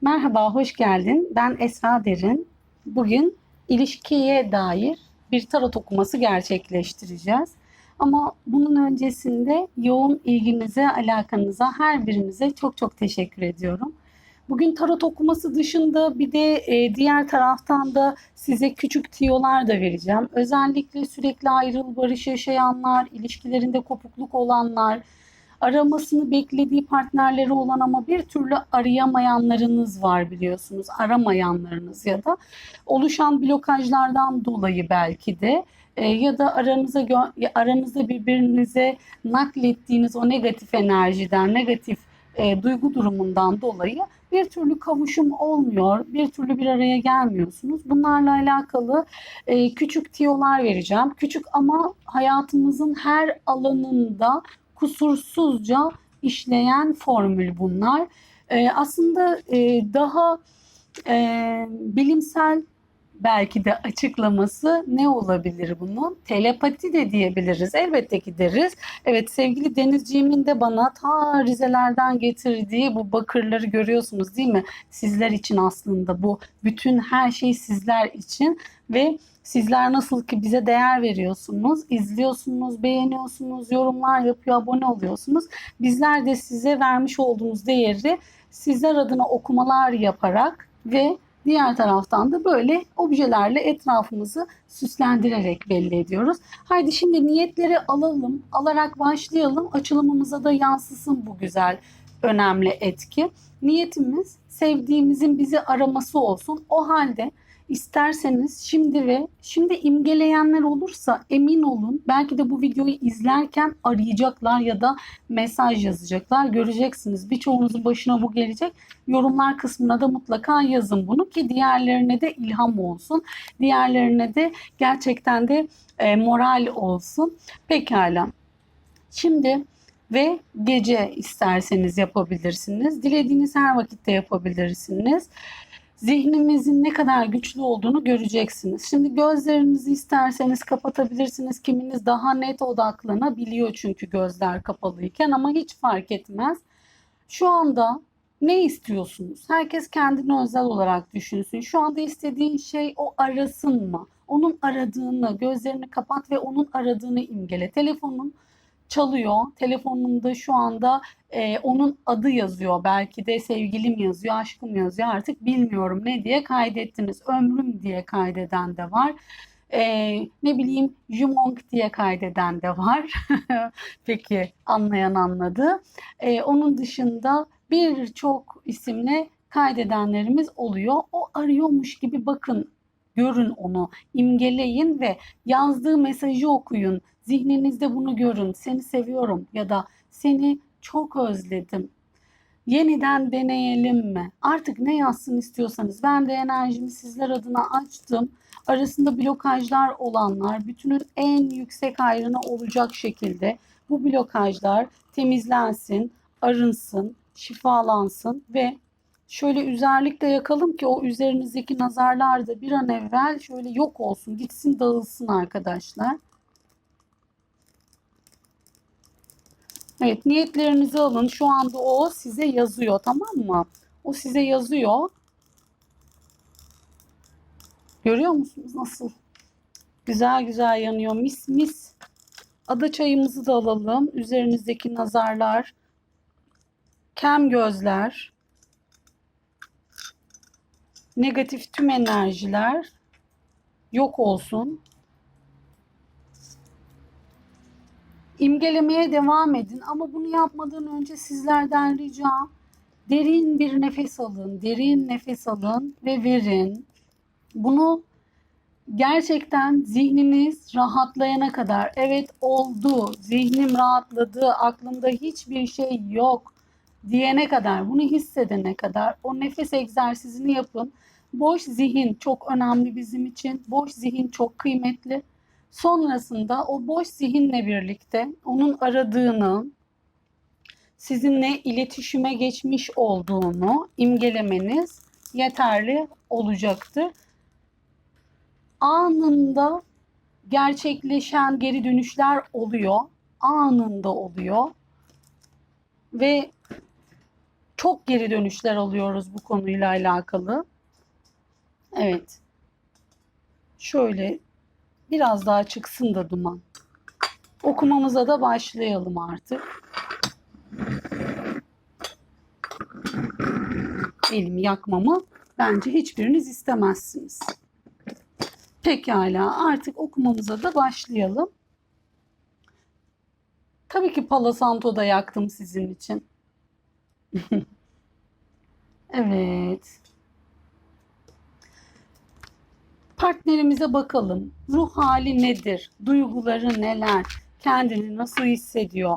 Merhaba, hoş geldin. Ben Esra Derin. Bugün ilişkiye dair bir tarot okuması gerçekleştireceğiz. Ama bunun öncesinde yoğun ilginize, alakanıza her birinize çok çok teşekkür ediyorum. Bugün tarot okuması dışında bir de e, diğer taraftan da size küçük tiyolar da vereceğim. Özellikle sürekli ayrıl barış yaşayanlar, ilişkilerinde kopukluk olanlar, aramasını beklediği partnerleri olan ama bir türlü arayamayanlarınız var biliyorsunuz. Aramayanlarınız ya da oluşan blokajlardan dolayı belki de e, ya da aranıza aranızda birbirinize naklettiğiniz o negatif enerjiden, negatif e, duygu durumundan dolayı bir türlü kavuşum olmuyor, bir türlü bir araya gelmiyorsunuz. Bunlarla alakalı e, küçük tiyolar vereceğim. Küçük ama hayatımızın her alanında kusursuzca işleyen formül bunlar. E, aslında e, daha e, bilimsel belki de açıklaması ne olabilir bunun? Telepati de diyebiliriz. Elbette ki deriz. Evet sevgili Denizciğimin de bana ta Rizelerden getirdiği bu bakırları görüyorsunuz değil mi? Sizler için aslında bu bütün her şey sizler için ve Sizler nasıl ki bize değer veriyorsunuz, izliyorsunuz, beğeniyorsunuz, yorumlar yapıyor, abone oluyorsunuz. Bizler de size vermiş olduğumuz değeri sizler adına okumalar yaparak ve diğer taraftan da böyle objelerle etrafımızı süslendirerek belli ediyoruz. Haydi şimdi niyetleri alalım, alarak başlayalım. Açılımımıza da yansısın bu güzel, önemli etki. Niyetimiz sevdiğimizin bizi araması olsun. O halde İsterseniz şimdi ve şimdi imgeleyenler olursa emin olun belki de bu videoyu izlerken arayacaklar ya da mesaj yazacaklar. Göreceksiniz birçoğunuzun başına bu gelecek. Yorumlar kısmına da mutlaka yazın bunu ki diğerlerine de ilham olsun. Diğerlerine de gerçekten de e, moral olsun. Pekala. Şimdi ve gece isterseniz yapabilirsiniz. Dilediğiniz her vakitte yapabilirsiniz zihnimizin ne kadar güçlü olduğunu göreceksiniz. Şimdi gözlerinizi isterseniz kapatabilirsiniz. Kiminiz daha net odaklanabiliyor çünkü gözler kapalıyken ama hiç fark etmez. Şu anda ne istiyorsunuz? Herkes kendini özel olarak düşünsün. Şu anda istediğin şey o arasın mı? Onun aradığını, gözlerini kapat ve onun aradığını imgele. Telefonun çalıyor. Telefonumda şu anda e, onun adı yazıyor. Belki de sevgilim yazıyor, aşkım yazıyor. Artık bilmiyorum ne diye kaydettiniz. Ömrüm diye kaydeden de var. E, ne bileyim Jumong diye kaydeden de var. Peki anlayan anladı. E, onun dışında birçok isimle kaydedenlerimiz oluyor. O arıyormuş gibi bakın görün onu, imgeleyin ve yazdığı mesajı okuyun. Zihninizde bunu görün. Seni seviyorum ya da seni çok özledim. Yeniden deneyelim mi? Artık ne yazsın istiyorsanız. Ben de enerjimi sizler adına açtım. Arasında blokajlar olanlar bütünün en yüksek ayrına olacak şekilde bu blokajlar temizlensin, arınsın, şifalansın ve şöyle üzerlikle yakalım ki o üzerinizdeki nazarlar da bir an evvel şöyle yok olsun, gitsin, dağılsın arkadaşlar. Evet niyetlerinizi alın. Şu anda o size yazıyor tamam mı? O size yazıyor. Görüyor musunuz nasıl? Güzel güzel yanıyor. Mis mis. Ada çayımızı da alalım. Üzerinizdeki nazarlar. Kem gözler. Negatif tüm enerjiler yok olsun. İmgelemeye devam edin. Ama bunu yapmadan önce sizlerden ricam derin bir nefes alın. Derin nefes alın ve verin. Bunu gerçekten zihniniz rahatlayana kadar evet oldu, zihnim rahatladı, aklımda hiçbir şey yok diyene kadar, bunu hissedene kadar o nefes egzersizini yapın. Boş zihin çok önemli bizim için. Boş zihin çok kıymetli. Sonrasında o boş zihinle birlikte onun aradığını, sizinle iletişime geçmiş olduğunu imgelemeniz yeterli olacaktır. Anında gerçekleşen geri dönüşler oluyor. Anında oluyor. Ve çok geri dönüşler alıyoruz bu konuyla alakalı. Evet. Şöyle biraz daha çıksın da duman. Okumamıza da başlayalım artık. Elimi yakmamı bence hiçbiriniz istemezsiniz. Pekala artık okumamıza da başlayalım. Tabii ki Palo da yaktım sizin için. Evet. Partnerimize bakalım. Ruh hali nedir? Duyguları neler? Kendini nasıl hissediyor?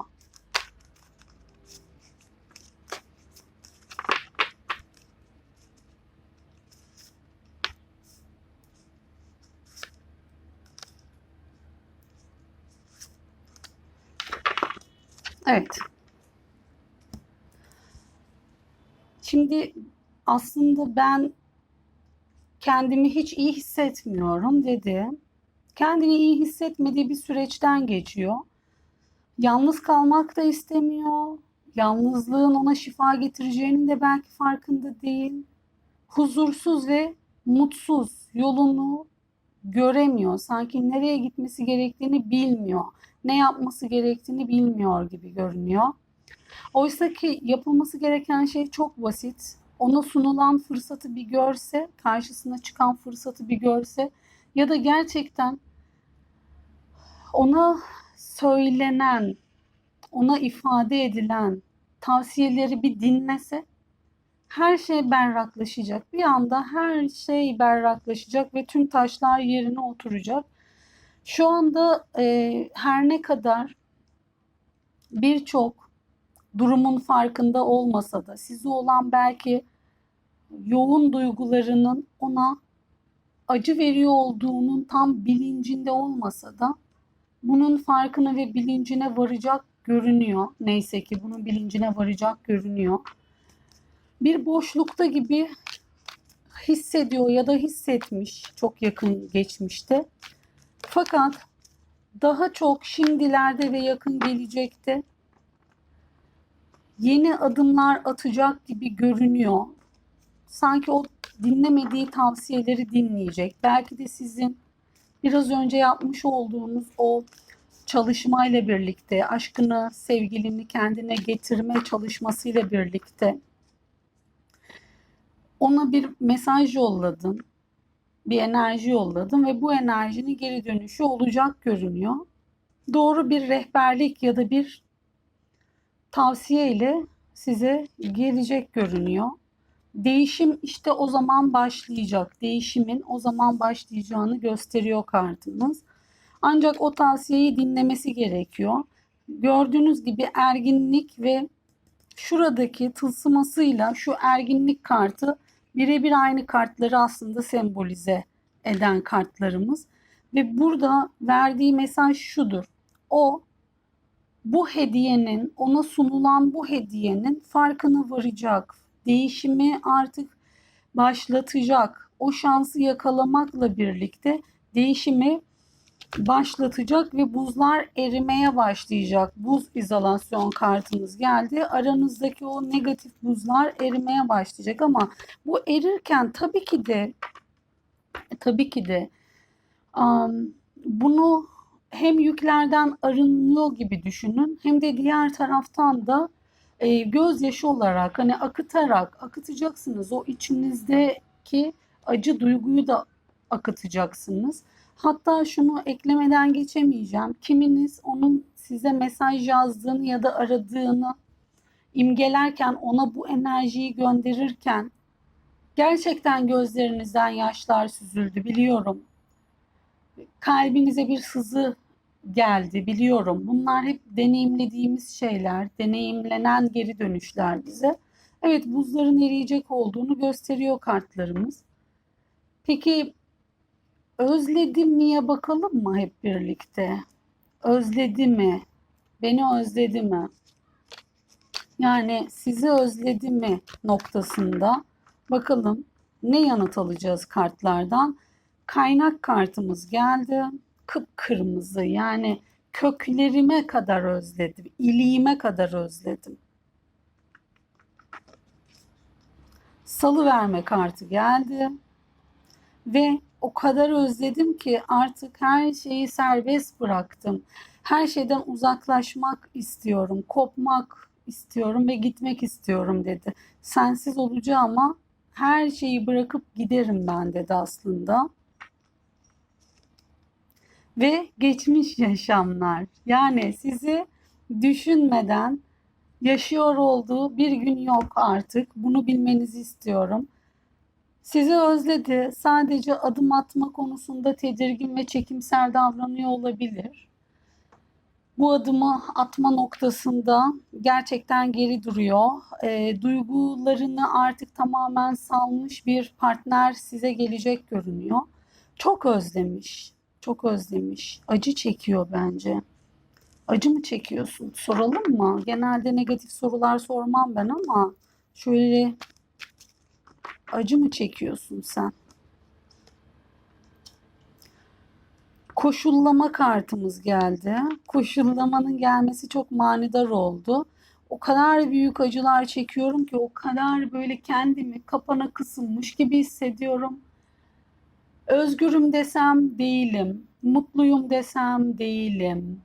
Evet. Şimdi aslında ben kendimi hiç iyi hissetmiyorum dedi. Kendini iyi hissetmediği bir süreçten geçiyor. Yalnız kalmak da istemiyor. Yalnızlığın ona şifa getireceğinin de belki farkında değil. Huzursuz ve mutsuz yolunu göremiyor. Sanki nereye gitmesi gerektiğini bilmiyor. Ne yapması gerektiğini bilmiyor gibi görünüyor. Oysa ki yapılması gereken şey çok basit. Ona sunulan fırsatı bir görse, karşısına çıkan fırsatı bir görse ya da gerçekten ona söylenen, ona ifade edilen tavsiyeleri bir dinlese her şey berraklaşacak. Bir anda her şey berraklaşacak ve tüm taşlar yerine oturacak. Şu anda e, her ne kadar birçok durumun farkında olmasa da size olan belki yoğun duygularının ona acı veriyor olduğunun tam bilincinde olmasa da bunun farkına ve bilincine varacak görünüyor. Neyse ki bunun bilincine varacak görünüyor. Bir boşlukta gibi hissediyor ya da hissetmiş çok yakın geçmişte. Fakat daha çok şimdilerde ve yakın gelecekte yeni adımlar atacak gibi görünüyor. Sanki o dinlemediği tavsiyeleri dinleyecek. Belki de sizin biraz önce yapmış olduğunuz o çalışmayla birlikte, aşkını, sevgilini kendine getirme çalışmasıyla birlikte ona bir mesaj yolladın, bir enerji yolladın ve bu enerjinin geri dönüşü olacak görünüyor. Doğru bir rehberlik ya da bir tavsiye ile size gelecek görünüyor. Değişim işte o zaman başlayacak. Değişimin o zaman başlayacağını gösteriyor kartımız. Ancak o tavsiyeyi dinlemesi gerekiyor. Gördüğünüz gibi erginlik ve şuradaki tılsımasıyla şu erginlik kartı birebir aynı kartları aslında sembolize eden kartlarımız. Ve burada verdiği mesaj şudur. O bu hediyenin, ona sunulan bu hediyenin farkına varacak. Değişimi artık başlatacak. O şansı yakalamakla birlikte değişimi başlatacak ve buzlar erimeye başlayacak. Buz izolasyon kartımız geldi. Aranızdaki o negatif buzlar erimeye başlayacak ama bu erirken tabii ki de tabii ki de um, bunu hem yüklerden arınıyor gibi düşünün hem de diğer taraftan da e, gözyaşı olarak hani akıtarak akıtacaksınız o içinizdeki acı duyguyu da akıtacaksınız. Hatta şunu eklemeden geçemeyeceğim. Kiminiz onun size mesaj yazdığını ya da aradığını imgelerken ona bu enerjiyi gönderirken gerçekten gözlerinizden yaşlar süzüldü biliyorum kalbinize bir sızı geldi biliyorum. Bunlar hep deneyimlediğimiz şeyler, deneyimlenen geri dönüşler bize. Evet buzların eriyecek olduğunu gösteriyor kartlarımız. Peki özledim miye bakalım mı hep birlikte? Özledi mi? Beni özledi mi? Yani sizi özledi mi noktasında bakalım ne yanıt alacağız kartlardan? kaynak kartımız geldi. Kıpkırmızı yani köklerime kadar özledim, iliğime kadar özledim. salı verme kartı geldi. Ve o kadar özledim ki artık her şeyi serbest bıraktım. Her şeyden uzaklaşmak istiyorum, kopmak istiyorum ve gitmek istiyorum dedi. Sensiz olacağım ama her şeyi bırakıp giderim ben dedi aslında. Ve geçmiş yaşamlar. Yani sizi düşünmeden yaşıyor olduğu bir gün yok artık. Bunu bilmenizi istiyorum. Sizi özledi. Sadece adım atma konusunda tedirgin ve çekimser davranıyor olabilir. Bu adımı atma noktasında gerçekten geri duruyor. E, duygularını artık tamamen salmış bir partner size gelecek görünüyor. Çok özlemiş. Çok özlemiş. Acı çekiyor bence. Acı mı çekiyorsun? Soralım mı? Genelde negatif sorular sormam ben ama şöyle acı mı çekiyorsun sen? Koşullama kartımız geldi. Koşullamanın gelmesi çok manidar oldu. O kadar büyük acılar çekiyorum ki o kadar böyle kendimi kapana kısılmış gibi hissediyorum. Özgürüm desem değilim. Mutluyum desem değilim.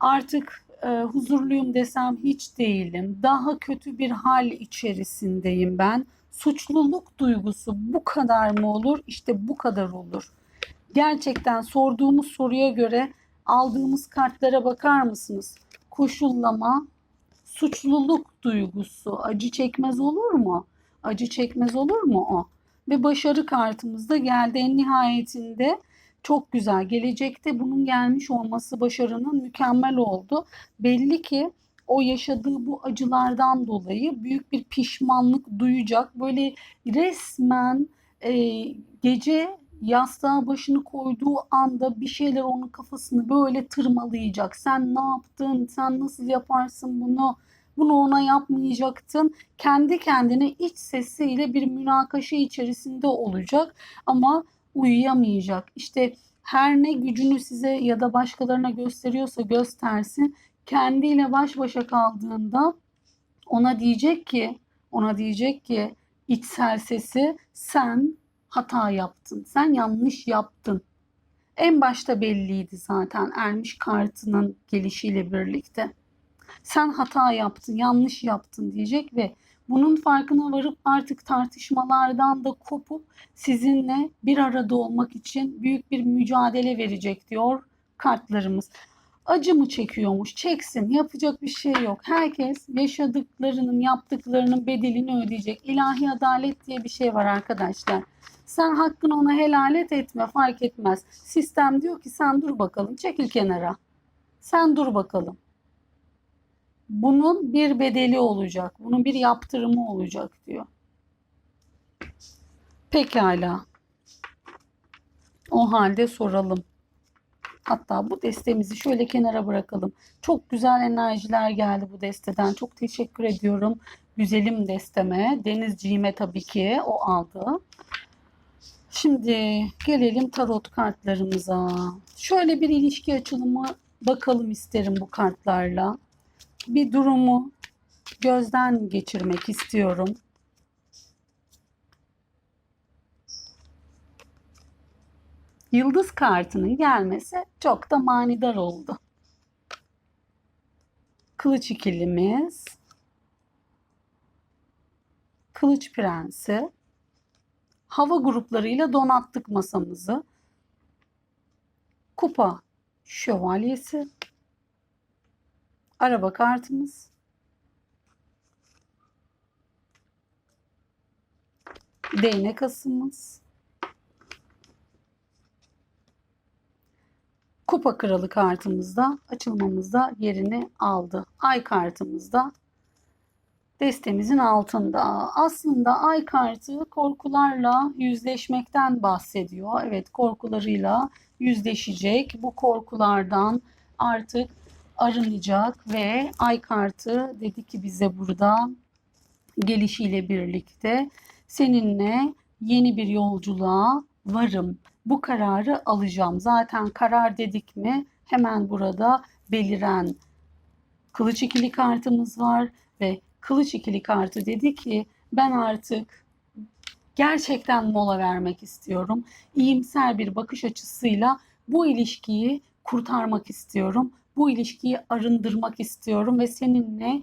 Artık e, huzurluyum desem hiç değilim. Daha kötü bir hal içerisindeyim ben. Suçluluk duygusu bu kadar mı olur? İşte bu kadar olur. Gerçekten sorduğumuz soruya göre aldığımız kartlara bakar mısınız? Koşullama, suçluluk duygusu acı çekmez olur mu? Acı çekmez olur mu o? Ve başarı kartımız da geldi en nihayetinde. Çok güzel. Gelecekte bunun gelmiş olması başarının mükemmel oldu. Belli ki o yaşadığı bu acılardan dolayı büyük bir pişmanlık duyacak. Böyle resmen e, gece yastığa başını koyduğu anda bir şeyler onun kafasını böyle tırmalayacak. Sen ne yaptın? Sen nasıl yaparsın bunu? Bunu ona yapmayacaktın. Kendi kendine iç sesiyle bir münakaşa içerisinde olacak ama uyuyamayacak. İşte her ne gücünü size ya da başkalarına gösteriyorsa göstersin. Kendiyle baş başa kaldığında ona diyecek ki, ona diyecek ki içsel sesi sen hata yaptın. Sen yanlış yaptın. En başta belliydi zaten ermiş kartının gelişiyle birlikte. Sen hata yaptın, yanlış yaptın diyecek ve bunun farkına varıp artık tartışmalardan da kopup sizinle bir arada olmak için büyük bir mücadele verecek diyor kartlarımız. Acı mı çekiyormuş? Çeksin. Yapacak bir şey yok. Herkes yaşadıklarının, yaptıklarının bedelini ödeyecek. İlahi adalet diye bir şey var arkadaşlar. Sen hakkını ona helal et etme fark etmez. Sistem diyor ki sen dur bakalım çekil kenara. Sen dur bakalım. Bunun bir bedeli olacak. Bunun bir yaptırımı olacak diyor. Pekala. O halde soralım. Hatta bu destemizi şöyle kenara bırakalım. Çok güzel enerjiler geldi bu desteden. Çok teşekkür ediyorum. Güzelim desteme. Denizciğime tabii ki o aldı. Şimdi gelelim tarot kartlarımıza. Şöyle bir ilişki açılımı bakalım isterim bu kartlarla. Bir durumu gözden geçirmek istiyorum. Yıldız kartının gelmesi çok da manidar oldu. Kılıç ikilimiz, Kılıç Prensi, hava gruplarıyla donattık masamızı. Kupa şövalyesi, araba kartımız, değnek asımız, Kupa Kralı kartımızda açılmamızda yerini aldı. Ay kartımızda destemizin altında. Aslında ay kartı korkularla yüzleşmekten bahsediyor. Evet korkularıyla yüzleşecek. Bu korkulardan artık arınacak ve ay kartı dedi ki bize burada gelişiyle birlikte seninle yeni bir yolculuğa varım. Bu kararı alacağım. Zaten karar dedik mi hemen burada beliren kılıç ikili kartımız var ve kılıç ikili kartı dedi ki ben artık Gerçekten mola vermek istiyorum. İyimser bir bakış açısıyla bu ilişkiyi kurtarmak istiyorum. Bu ilişkiyi arındırmak istiyorum ve seninle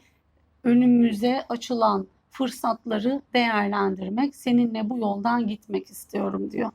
önümüze açılan fırsatları değerlendirmek, seninle bu yoldan gitmek istiyorum diyor.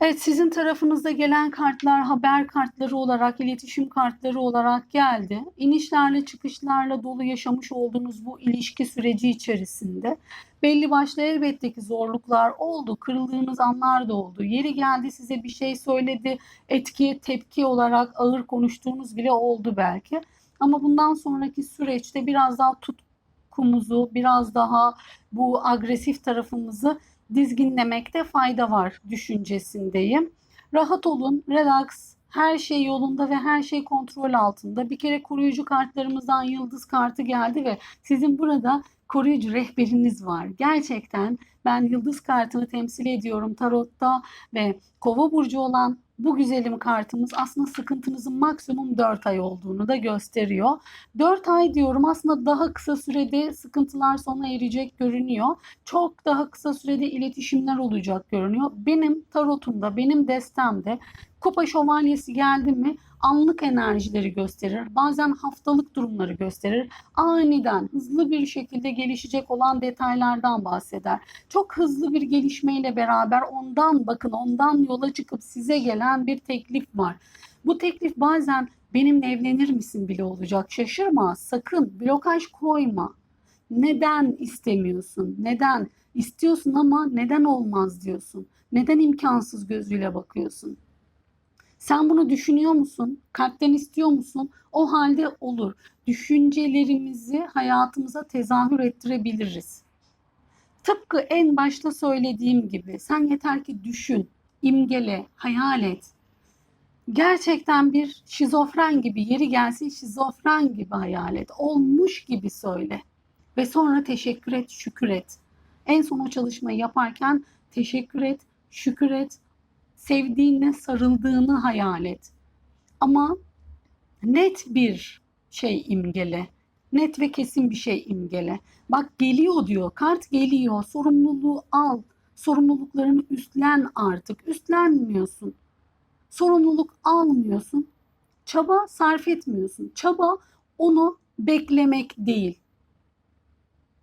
Evet sizin tarafınızda gelen kartlar haber kartları olarak, iletişim kartları olarak geldi. İnişlerle çıkışlarla dolu yaşamış olduğunuz bu ilişki süreci içerisinde belli başlı elbette ki zorluklar oldu, kırıldığınız anlar da oldu. Yeri geldi size bir şey söyledi, etki, tepki olarak ağır konuştuğunuz bile oldu belki. Ama bundan sonraki süreçte biraz daha tutkumuzu, biraz daha bu agresif tarafımızı dizginlemekte fayda var düşüncesindeyim. Rahat olun, relax, her şey yolunda ve her şey kontrol altında. Bir kere koruyucu kartlarımızdan yıldız kartı geldi ve sizin burada koruyucu rehberiniz var. Gerçekten ben yıldız kartını temsil ediyorum tarotta ve kova burcu olan bu güzelim kartımız aslında sıkıntınızın maksimum 4 ay olduğunu da gösteriyor. 4 ay diyorum aslında daha kısa sürede sıkıntılar sona erecek görünüyor. Çok daha kısa sürede iletişimler olacak görünüyor. Benim tarotumda, benim destemde kupa şövalyesi geldi mi anlık enerjileri gösterir. Bazen haftalık durumları gösterir. Aniden hızlı bir şekilde gelişecek olan detaylardan bahseder. Çok hızlı bir gelişmeyle beraber ondan bakın ondan yola çıkıp size gelen bir teklif var. Bu teklif bazen benimle evlenir misin bile olacak. Şaşırma, sakın blokaj koyma. Neden istemiyorsun? Neden istiyorsun ama neden olmaz diyorsun? Neden imkansız gözüyle bakıyorsun? Sen bunu düşünüyor musun? Kalpten istiyor musun? O halde olur. Düşüncelerimizi hayatımıza tezahür ettirebiliriz. Tıpkı en başta söylediğim gibi sen yeter ki düşün, imgele, hayal et. Gerçekten bir şizofren gibi yeri gelsin şizofren gibi hayal et. Olmuş gibi söyle. Ve sonra teşekkür et, şükür et. En son o çalışmayı yaparken teşekkür et, şükür et, sevdiğine sarıldığını hayal et. Ama net bir şey imgele. Net ve kesin bir şey imgele. Bak geliyor diyor. Kart geliyor. Sorumluluğu al. Sorumluluklarını üstlen artık. Üstlenmiyorsun. Sorumluluk almıyorsun. Çaba sarf etmiyorsun. Çaba onu beklemek değil.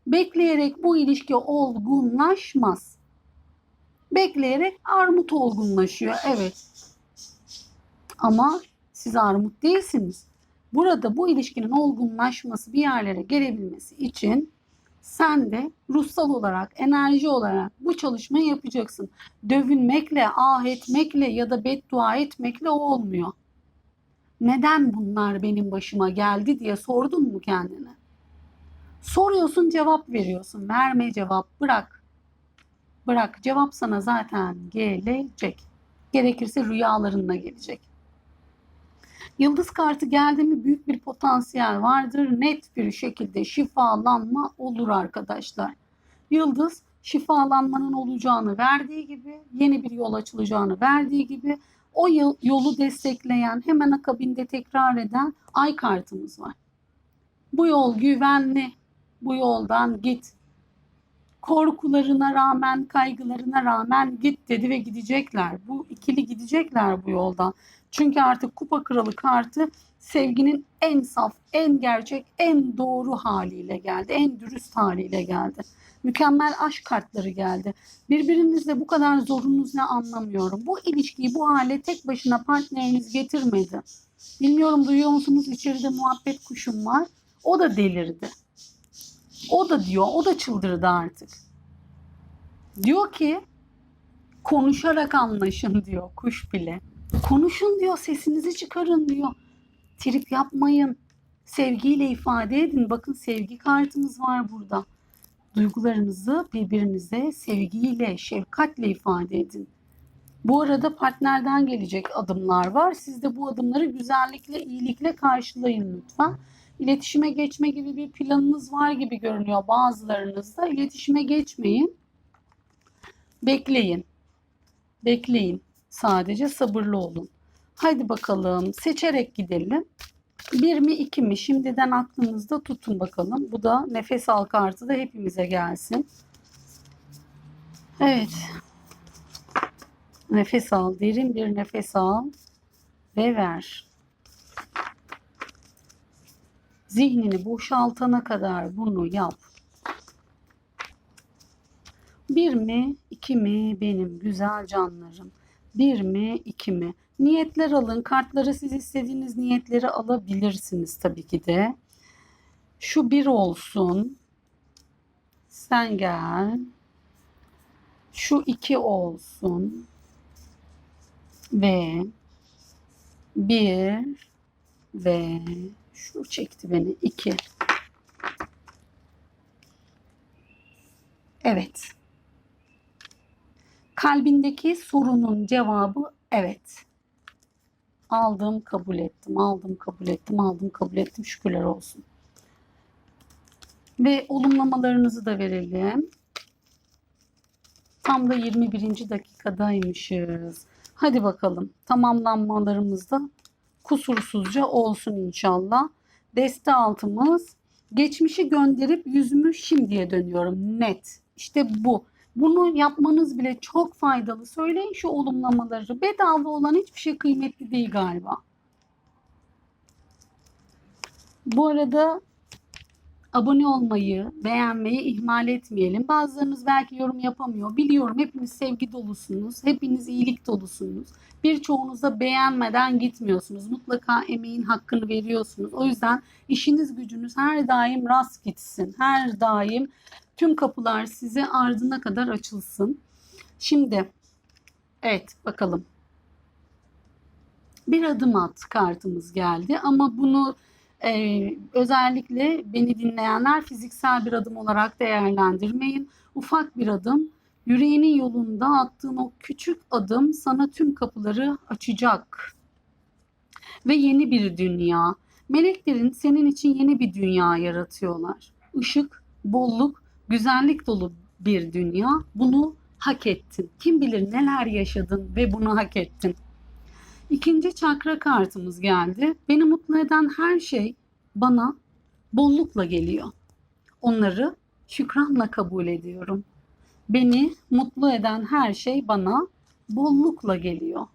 Bekleyerek bu ilişki olgunlaşmaz. Bekleyerek armut olgunlaşıyor. Evet. Ama siz armut değilsiniz. Burada bu ilişkinin olgunlaşması, bir yerlere gelebilmesi için sen de ruhsal olarak, enerji olarak bu çalışmayı yapacaksın. Dövünmekle, ah etmekle ya da beddua etmekle olmuyor. Neden bunlar benim başıma geldi diye sordun mu kendine? Soruyorsun, cevap veriyorsun. Verme cevap, bırak. Bırak, cevap sana zaten gelecek. Gerekirse rüyalarınla gelecek. Yıldız kartı geldi mi büyük bir potansiyel vardır. Net bir şekilde şifalanma olur arkadaşlar. Yıldız şifalanmanın olacağını verdiği gibi, yeni bir yol açılacağını verdiği gibi o yolu destekleyen, hemen akabinde tekrar eden ay kartımız var. Bu yol güvenli. Bu yoldan git. Korkularına rağmen, kaygılarına rağmen git dedi ve gidecekler. Bu ikili gidecekler bu yoldan. Çünkü artık kupa kralı kartı sevginin en saf, en gerçek, en doğru haliyle geldi. En dürüst haliyle geldi. Mükemmel aşk kartları geldi. Birbirinizle bu kadar zorunuz ne anlamıyorum. Bu ilişkiyi bu hale tek başına partneriniz getirmedi. Bilmiyorum duyuyor musunuz içeride muhabbet kuşum var. O da delirdi. O da diyor, o da çıldırdı artık. Diyor ki konuşarak anlaşın diyor kuş bile. Konuşun diyor, sesinizi çıkarın diyor. Trip yapmayın. Sevgiyle ifade edin. Bakın sevgi kartımız var burada. Duygularınızı birbirinize sevgiyle, şefkatle ifade edin. Bu arada partnerden gelecek adımlar var. Siz de bu adımları güzellikle, iyilikle karşılayın lütfen. İletişime geçme gibi bir planınız var gibi görünüyor bazılarınızda. İletişime geçmeyin. Bekleyin. Bekleyin. Sadece sabırlı olun. Haydi bakalım seçerek gidelim. Bir mi iki mi şimdiden aklınızda tutun bakalım. Bu da nefes al kartı da hepimize gelsin. Evet. Nefes al. Derin bir nefes al ve ver. Zihnini boşaltana kadar bunu yap. Bir mi, iki mi benim güzel canlarım? Bir mi, iki mi? Niyetler alın. Kartları siz istediğiniz niyetleri alabilirsiniz tabii ki de. Şu bir olsun. Sen gel. Şu iki olsun. Ve bir ve şu çekti beni iki. Evet. Kalbindeki sorunun cevabı evet. Aldım, kabul ettim, aldım, kabul ettim, aldım, kabul ettim. Şükürler olsun. Ve olumlamalarınızı da verelim. Tam da 21. dakikadaymışız. Hadi bakalım. Tamamlanmalarımız da kusursuzca olsun inşallah. Deste altımız geçmişi gönderip yüzümü şimdiye dönüyorum. Net. İşte bu. Bunu yapmanız bile çok faydalı. Söyleyin şu olumlamaları. Bedava olan hiçbir şey kıymetli değil galiba. Bu arada abone olmayı, beğenmeyi ihmal etmeyelim. Bazılarınız belki yorum yapamıyor. Biliyorum hepiniz sevgi dolusunuz. Hepiniz iyilik dolusunuz. Birçoğunuz da beğenmeden gitmiyorsunuz. Mutlaka emeğin hakkını veriyorsunuz. O yüzden işiniz gücünüz her daim rast gitsin. Her daim tüm kapılar size ardına kadar açılsın. Şimdi evet bakalım. Bir adım at kartımız geldi ama bunu ee, özellikle beni dinleyenler fiziksel bir adım olarak değerlendirmeyin. Ufak bir adım, yüreğinin yolunda attığın o küçük adım sana tüm kapıları açacak. Ve yeni bir dünya. Meleklerin senin için yeni bir dünya yaratıyorlar. Işık, bolluk, güzellik dolu bir dünya. Bunu hak ettin. Kim bilir neler yaşadın ve bunu hak ettin. İkinci çakra kartımız geldi. Beni mutlu eden her şey bana bollukla geliyor. Onları şükranla kabul ediyorum. Beni mutlu eden her şey bana bollukla geliyor.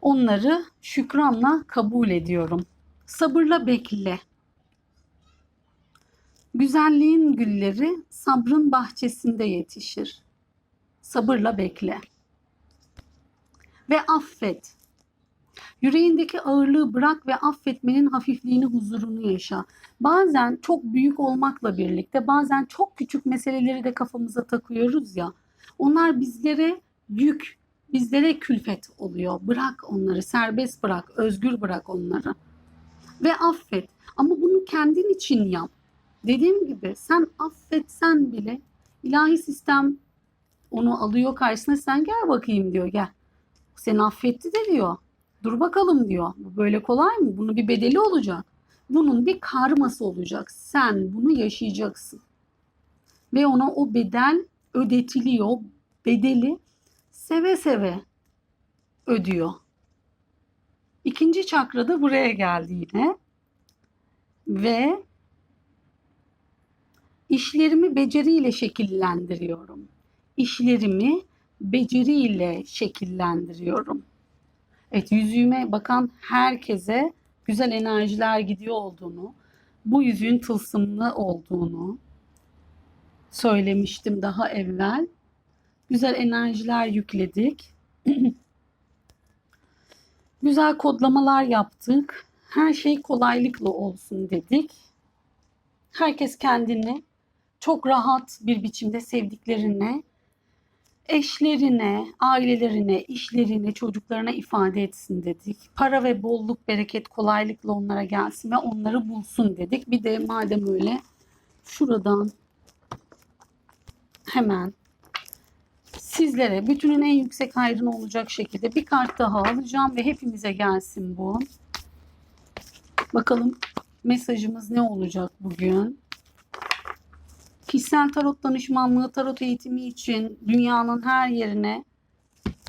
Onları şükranla kabul ediyorum. Sabırla bekle. Güzelliğin gülleri sabrın bahçesinde yetişir. Sabırla bekle ve affet. Yüreğindeki ağırlığı bırak ve affetmenin hafifliğini, huzurunu yaşa. Bazen çok büyük olmakla birlikte bazen çok küçük meseleleri de kafamıza takıyoruz ya. Onlar bizlere yük, bizlere külfet oluyor. Bırak onları, serbest bırak, özgür bırak onları. Ve affet. Ama bunu kendin için yap. Dediğim gibi sen affetsen bile ilahi sistem onu alıyor karşısına sen gel bakayım diyor gel. Seni affetti de diyor. Dur bakalım diyor. Bu böyle kolay mı? Bunun bir bedeli olacak. Bunun bir karması olacak. Sen bunu yaşayacaksın. Ve ona o bedel ödetiliyor. Bedeli seve seve ödüyor. İkinci çakra da buraya geldi yine. Ve işlerimi beceriyle şekillendiriyorum. İşlerimi beceriyle şekillendiriyorum. Evet yüzüğüme bakan herkese güzel enerjiler gidiyor olduğunu, bu yüzüğün tılsımlı olduğunu söylemiştim daha evvel. Güzel enerjiler yükledik. güzel kodlamalar yaptık. Her şey kolaylıkla olsun dedik. Herkes kendini çok rahat bir biçimde sevdiklerine eşlerine, ailelerine, işlerine, çocuklarına ifade etsin dedik. Para ve bolluk, bereket kolaylıkla onlara gelsin ve onları bulsun dedik. Bir de madem öyle şuradan hemen sizlere bütünün en yüksek hayrına olacak şekilde bir kart daha alacağım ve hepimize gelsin bu. Bakalım mesajımız ne olacak bugün? Kişisel tarot danışmanlığı, tarot eğitimi için dünyanın her yerine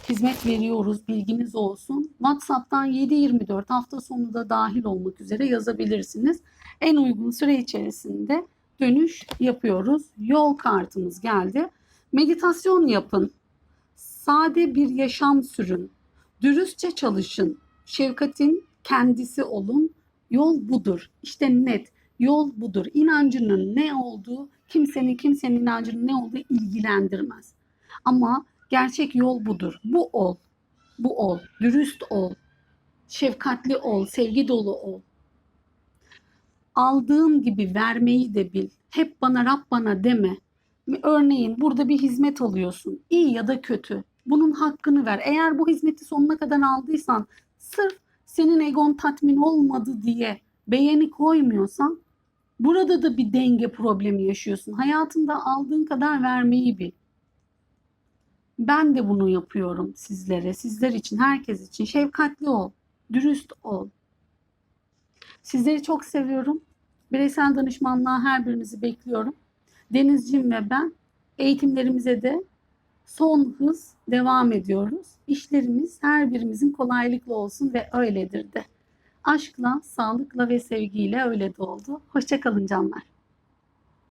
hizmet veriyoruz. Bilginiz olsun. WhatsApp'tan 7-24 hafta sonu da dahil olmak üzere yazabilirsiniz. En uygun süre içerisinde dönüş yapıyoruz. Yol kartımız geldi. Meditasyon yapın. Sade bir yaşam sürün. Dürüstçe çalışın. Şefkatin kendisi olun. Yol budur. İşte net. Yol budur. İnancının ne olduğu kimsenin kimsenin inancının ne olduğu ilgilendirmez. Ama gerçek yol budur. Bu ol. Bu ol. Dürüst ol. Şefkatli ol. Sevgi dolu ol. Aldığın gibi vermeyi de bil. Hep bana Rab bana deme. Örneğin burada bir hizmet alıyorsun. İyi ya da kötü. Bunun hakkını ver. Eğer bu hizmeti sonuna kadar aldıysan sırf senin egon tatmin olmadı diye beğeni koymuyorsan burada da bir denge problemi yaşıyorsun. Hayatında aldığın kadar vermeyi bil. Ben de bunu yapıyorum sizlere, sizler için, herkes için. Şefkatli ol, dürüst ol. Sizleri çok seviyorum. Bireysel danışmanlığa her birinizi bekliyorum. Denizcim ve ben eğitimlerimize de son hız devam ediyoruz. İşlerimiz her birimizin kolaylıkla olsun ve öyledir de. Aşkla, sağlıkla ve sevgiyle öyle de oldu. Hoşçakalın canlar.